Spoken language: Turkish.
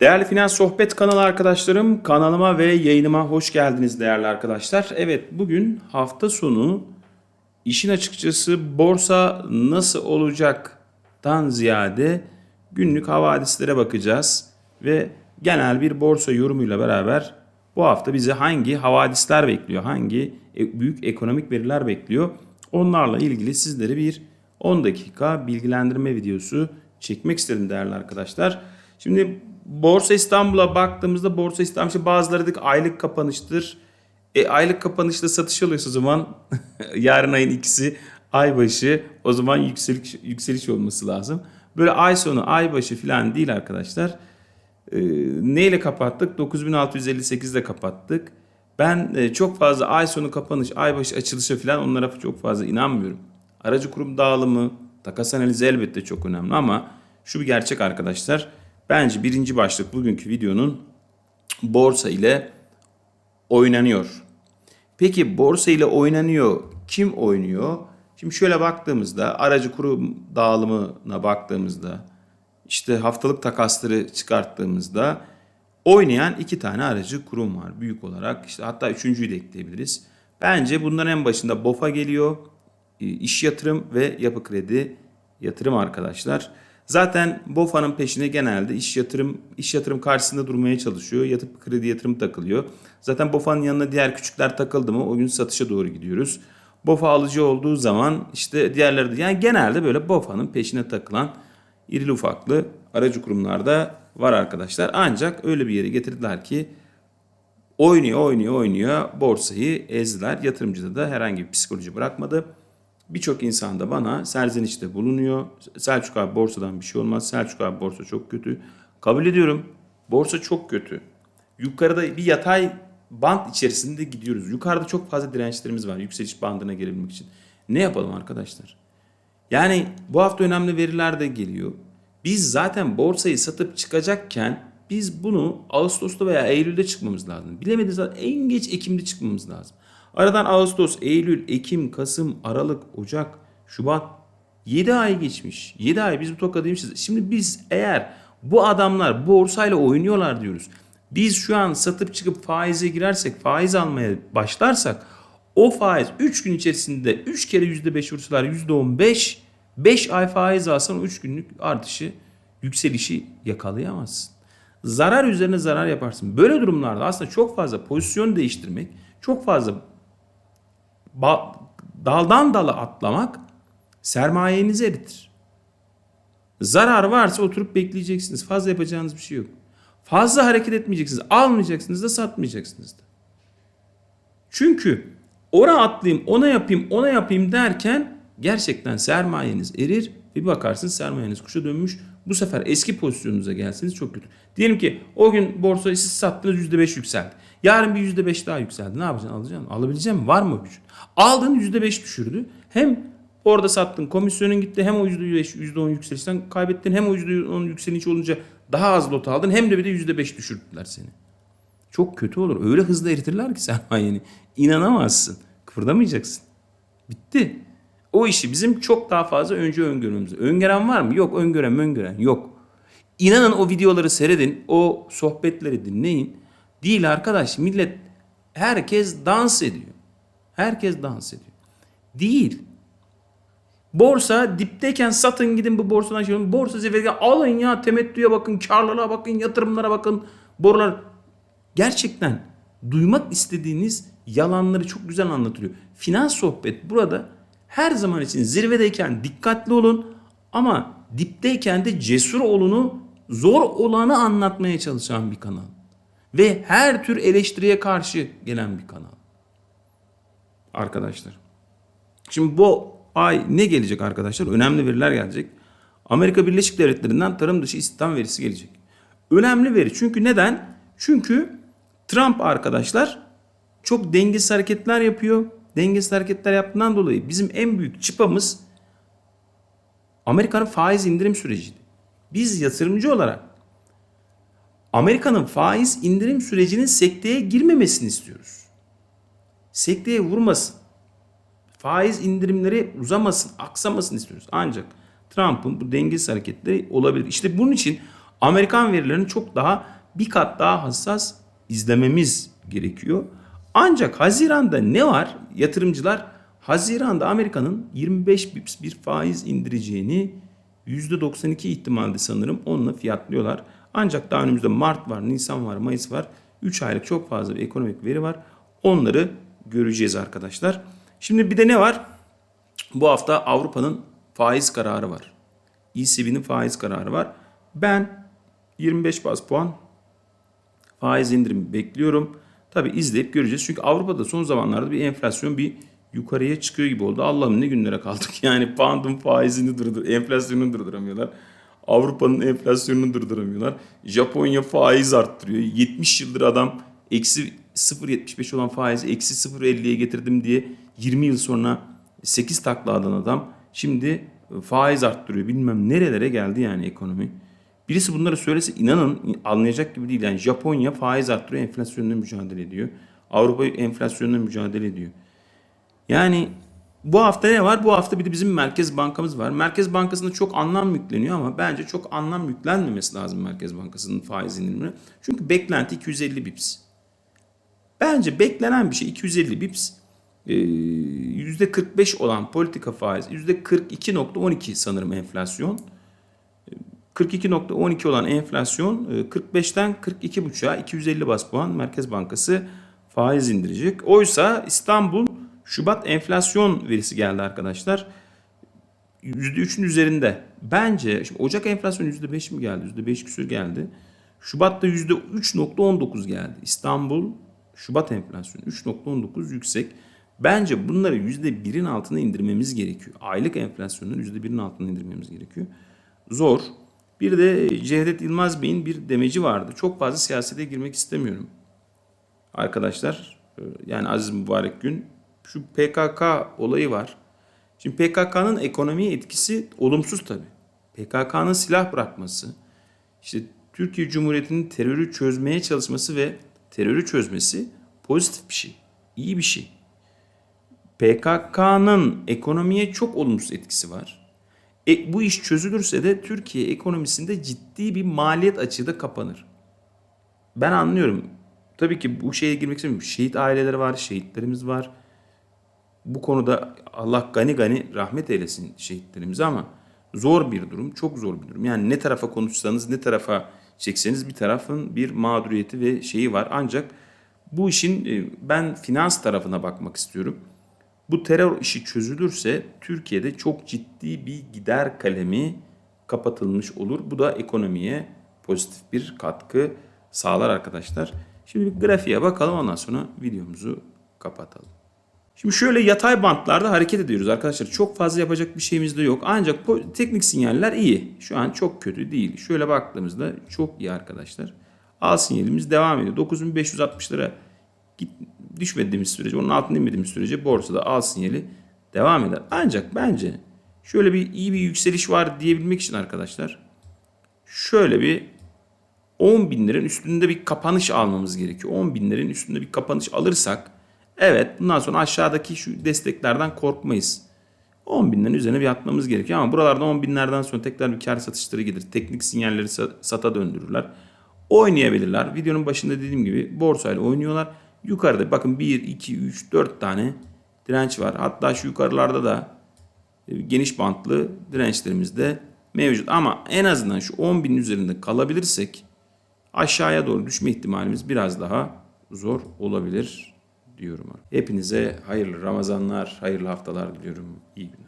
Değerli Finans Sohbet kanalı arkadaşlarım, kanalıma ve yayınıma hoş geldiniz değerli arkadaşlar. Evet, bugün hafta sonu işin açıkçası borsa nasıl olacaktan ziyade günlük havadislere bakacağız ve genel bir borsa yorumuyla beraber bu hafta bizi hangi havadisler bekliyor, hangi e- büyük ekonomik veriler bekliyor onlarla ilgili sizlere bir 10 dakika bilgilendirme videosu çekmek istedim değerli arkadaşlar. Şimdi Borsa İstanbul'a baktığımızda Borsa İstanbul işte bazıları dedik aylık kapanıştır. E, aylık kapanışta satış alıyorsa o zaman yarın ayın ikisi ay başı o zaman yükseliş, yükseliş olması lazım. Böyle ay sonu ay başı falan değil arkadaşlar. E, neyle kapattık? 9658 ile kapattık. Ben e, çok fazla ay sonu kapanış, ay başı açılışa falan onlara çok fazla inanmıyorum. Aracı kurum dağılımı, takas analizi elbette çok önemli ama şu bir gerçek arkadaşlar. Bence birinci başlık bugünkü videonun borsa ile oynanıyor. Peki borsa ile oynanıyor. Kim oynuyor? Şimdi şöyle baktığımızda aracı kurum dağılımına baktığımızda işte haftalık takasları çıkarttığımızda oynayan iki tane aracı kurum var büyük olarak. işte hatta üçüncüyü de ekleyebiliriz. Bence bunların en başında BOFA geliyor. iş yatırım ve yapı kredi yatırım arkadaşlar. Zaten BOFA'nın peşine genelde iş yatırım iş yatırım karşısında durmaya çalışıyor. Yatıp kredi yatırım takılıyor. Zaten BOFA'nın yanına diğer küçükler takıldı mı o gün satışa doğru gidiyoruz. BOFA alıcı olduğu zaman işte diğerleri de yani genelde böyle BOFA'nın peşine takılan irili ufaklı aracı kurumlarda var arkadaşlar. Ancak öyle bir yere getirdiler ki oynuyor oynuyor oynuyor borsayı ezdiler. Yatırımcıda da herhangi bir psikoloji bırakmadı. Birçok insan da bana serzenişte bulunuyor. Selçuk abi borsadan bir şey olmaz. Selçuk abi borsa çok kötü. Kabul ediyorum. Borsa çok kötü. Yukarıda bir yatay band içerisinde gidiyoruz. Yukarıda çok fazla dirençlerimiz var yükseliş bandına gelebilmek için. Ne yapalım arkadaşlar? Yani bu hafta önemli veriler de geliyor. Biz zaten borsayı satıp çıkacakken biz bunu Ağustos'ta veya Eylül'de çıkmamız lazım. Bilemediğiniz en geç Ekim'de çıkmamız lazım. Aradan Ağustos, Eylül, Ekim, Kasım, Aralık, Ocak, Şubat 7 ay geçmiş. 7 ay biz bu tokadıymışız. Şimdi biz eğer bu adamlar borsayla oynuyorlar diyoruz. Biz şu an satıp çıkıp faize girersek, faiz almaya başlarsak o faiz 3 gün içerisinde 3 kere %5 vursalar %15 5 ay faiz alsan 3 günlük artışı yükselişi yakalayamazsın. Zarar üzerine zarar yaparsın. Böyle durumlarda aslında çok fazla pozisyon değiştirmek, çok fazla daldan dala atlamak sermayenizi eritir. Zarar varsa oturup bekleyeceksiniz. Fazla yapacağınız bir şey yok. Fazla hareket etmeyeceksiniz. Almayacaksınız da satmayacaksınız da. Çünkü ona atlayayım, ona yapayım, ona yapayım derken gerçekten sermayeniz erir bir bakarsınız sermayeniz kuşa dönmüş. Bu sefer eski pozisyonunuza gelseniz çok kötü. Diyelim ki o gün borsayı siz sattınız %5 yükseldi. Yarın bir %5 daha yükseldi. Ne yapacaksın? Alacaksın. Alabilecek misin? Var mı gücün? Aldın %5 düşürdü. Hem orada sattın komisyonun gitti hem o %5 %10 yükselişten kaybettin hem o %10 yükseliş olunca daha az lot aldın hem de bir de %5 düşürdüler seni. Çok kötü olur. Öyle hızlı eritirler ki sermayeni. İnanamazsın. Kıpırdamayacaksın. Bitti. O işi bizim çok daha fazla önce öngörmemiz. Öngören var mı? Yok. Öngören öngören yok. İnanın o videoları seyredin. O sohbetleri dinleyin. Değil arkadaş. Millet herkes dans ediyor. Herkes dans ediyor. Değil. Borsa dipteyken satın gidin bu borsadan şey. Borsa zirvede alın ya temettüye bakın, karlılığa bakın, yatırımlara bakın. Borular gerçekten duymak istediğiniz yalanları çok güzel anlatılıyor. Finans sohbet burada her zaman için zirvedeyken dikkatli olun ama dipteyken de cesur olunu zor olanı anlatmaya çalışan bir kanal. Ve her tür eleştiriye karşı gelen bir kanal. Arkadaşlar. Şimdi bu ay ne gelecek arkadaşlar? Önemli veriler gelecek. Amerika Birleşik Devletleri'nden tarım dışı istihdam verisi gelecek. Önemli veri. Çünkü neden? Çünkü Trump arkadaşlar çok dengesiz hareketler yapıyor. Dengesiz hareketler yaptığından dolayı bizim en büyük çıpamız Amerika'nın faiz indirim süreciydi. Biz yatırımcı olarak Amerika'nın faiz indirim sürecinin sekteye girmemesini istiyoruz. Sekteye vurmasın. Faiz indirimleri uzamasın, aksamasın istiyoruz. Ancak Trump'ın bu dengesiz hareketleri olabilir. İşte bunun için Amerikan verilerini çok daha bir kat daha hassas izlememiz gerekiyor. Ancak Haziran'da ne var? Yatırımcılar Haziran'da Amerika'nın 25 bips bir faiz indireceğini %92 ihtimalde sanırım onunla fiyatlıyorlar. Ancak daha önümüzde Mart var, Nisan var, Mayıs var. 3 aylık çok fazla bir ekonomik veri var. Onları göreceğiz arkadaşlar. Şimdi bir de ne var? Bu hafta Avrupa'nın faiz kararı var. ECB'nin faiz kararı var. Ben 25 bas puan faiz indirimi bekliyorum. Tabi izleyip göreceğiz. Çünkü Avrupa'da son zamanlarda bir enflasyon bir yukarıya çıkıyor gibi oldu. Allah'ım ne günlere kaldık. Yani pound'un faizini durdur, enflasyonunu durduramıyorlar. Avrupa'nın enflasyonunu durduramıyorlar. Japonya faiz arttırıyor. 70 yıldır adam eksi 0.75 olan faizi eksi 0.50'ye getirdim diye 20 yıl sonra 8 takladan adam şimdi faiz arttırıyor. Bilmem nerelere geldi yani ekonomi. Birisi bunları söylese inanın anlayacak gibi değil. Yani Japonya faiz arttırıyor, enflasyonla mücadele ediyor. Avrupa enflasyonla mücadele ediyor. Yani bu hafta ne var? Bu hafta bir de bizim Merkez Bankamız var. Merkez Bankası'nda çok anlam yükleniyor ama bence çok anlam yüklenmemesi lazım Merkez Bankası'nın faiz indirimine. Çünkü beklenti 250 bips. Bence beklenen bir şey 250 bips. Ee, %45 olan politika faiz %42.12 sanırım enflasyon. 42.12 olan enflasyon 45'ten 42.5'a 250 bas puan Merkez Bankası faiz indirecek. Oysa İstanbul Şubat enflasyon verisi geldi arkadaşlar. %3'ün üzerinde. Bence şimdi Ocak enflasyonu %5 mi geldi? %5 küsür geldi. Şubat'ta %3.19 geldi. İstanbul Şubat enflasyonu 3.19 yüksek. Bence bunları %1'in altına indirmemiz gerekiyor. Aylık enflasyonun %1'in altına indirmemiz gerekiyor. Zor. Bir de Cevdet Yılmaz Bey'in bir demeci vardı. Çok fazla siyasete girmek istemiyorum. Arkadaşlar yani Aziz Mübarek Gün şu PKK olayı var. Şimdi PKK'nın ekonomiye etkisi olumsuz tabii. PKK'nın silah bırakması, işte Türkiye Cumhuriyeti'nin terörü çözmeye çalışması ve terörü çözmesi pozitif bir şey, iyi bir şey. PKK'nın ekonomiye çok olumsuz etkisi var. E, bu iş çözülürse de Türkiye ekonomisinde ciddi bir maliyet açığı da kapanır. Ben anlıyorum. Tabii ki bu şeye girmek istemiyorum. Şehit aileleri var, şehitlerimiz var. Bu konuda Allah gani gani rahmet eylesin şehitlerimize ama zor bir durum, çok zor bir durum. Yani ne tarafa konuşsanız, ne tarafa çekseniz bir tarafın bir mağduriyeti ve şeyi var. Ancak bu işin e, ben finans tarafına bakmak istiyorum. Bu terör işi çözülürse Türkiye'de çok ciddi bir gider kalemi kapatılmış olur. Bu da ekonomiye pozitif bir katkı sağlar arkadaşlar. Şimdi bir grafiğe bakalım ondan sonra videomuzu kapatalım. Şimdi şöyle yatay bantlarda hareket ediyoruz arkadaşlar. Çok fazla yapacak bir şeyimiz de yok. Ancak teknik sinyaller iyi. Şu an çok kötü değil. Şöyle baktığımızda çok iyi arkadaşlar. Al sinyalimiz devam ediyor. 9560 lira düşmediğimiz sürece, onun altına inmediğimiz sürece borsada al sinyali devam eder. Ancak bence şöyle bir iyi bir yükseliş var diyebilmek için arkadaşlar şöyle bir 10 binlerin üstünde bir kapanış almamız gerekiyor. 10 binlerin üstünde bir kapanış alırsak evet bundan sonra aşağıdaki şu desteklerden korkmayız. 10 binlerin üzerine bir atmamız gerekiyor ama buralarda 10 binlerden sonra tekrar bir kar satışları gelir. Teknik sinyalleri sata döndürürler. Oynayabilirler. Videonun başında dediğim gibi borsayla oynuyorlar. Yukarıda bakın 1, 2, 3, 4 tane direnç var. Hatta şu yukarılarda da e, geniş bantlı dirençlerimiz de mevcut. Ama en azından şu 10 binin üzerinde kalabilirsek aşağıya doğru düşme ihtimalimiz biraz daha zor olabilir diyorum. Hepinize hayırlı Ramazanlar, hayırlı haftalar diliyorum. İyi günler.